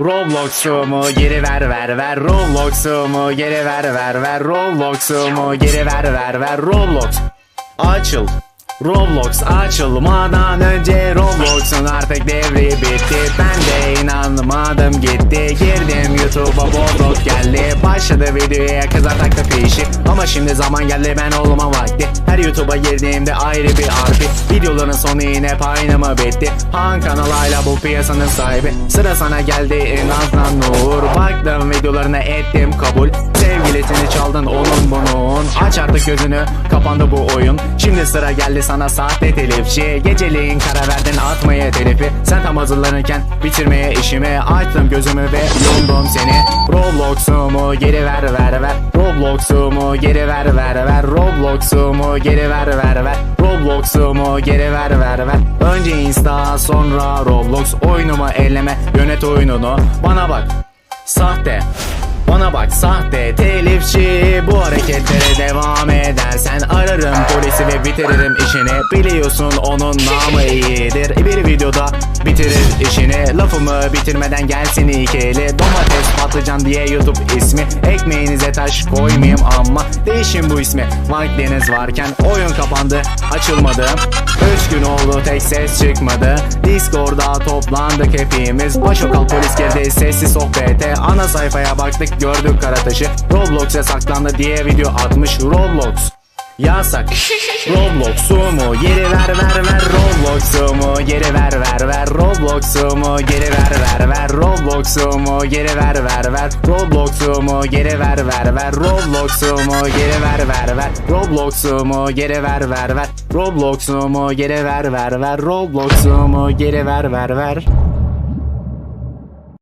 Roblox'umu geri ver ver ver. Roblox'umu geri ver ver ver. Roblox'umu geri ver ver ver. Roblox Açıl. Roblox açılmadan önce Roblox'un artık devri bitti. Ben de inanmadım gitti. Girdim YouTube'a Roblox geldi. Başladı videoya kızar taktı peşi. Ama şimdi zaman geldi ben olma vakti. Her YouTube'a girdiğimde ayrı bir arpi sonu yine paynama bitti. Han kanalıyla bu piyasanın sahibi. Sıra sana geldi en azından nur. Baktım videolarına ettim kabul. Sevgilisini çaldın onun bunun. Aç artık gözünü kapandı bu oyun. Şimdi sıra geldi sana sahte telifçi. Geceliğin kara verdin atmaya telifi. Sen tam hazırlanırken bitirmeye işimi Açtım gözümü ve yumdum seni. Roblox'umu geri ver ver ver. Roblox'umu geri ver ver ver. Roblox'umu geri ver ver ver Roblox'umu geri ver ver ver. Önce Insta sonra Roblox. Oyunumu elleme yönet oyununu. Bana bak Sahte. Bana bak sahte. Telifçi Bu hareketlere devam edersen bitiririm işini. Biliyorsun onun namı iyidir. Bir videoda bitirir işini. Lafımı bitirmeden gelsin ikili. Domates patlıcan diye YouTube ismi. Ekmeğinize taş koymayayım ama Değişin bu ismi. Vaktiniz varken oyun kapandı Açılmadı. Üç gün oldu tek ses çıkmadı. Discord'da toplandık hepimiz Başokal polis girdi sessiz sohbete. Ana sayfaya baktık gördük kara taşı Roblox'a saklandı diye video atmış Roblox Yasak. Roblox'umu geri ver ver ver. Roblox'umu geri ver ver ver. Roblox'umu geri ver ver ver. Roblox'umu geri ver ver ver. Roblox'umu geri ver ver ver. Roblox'umu geri ver ver ver. Roblox'umu geri ver ver ver. Roblox'umu geri ver ver ver. Roblox'umu geri ver ver ver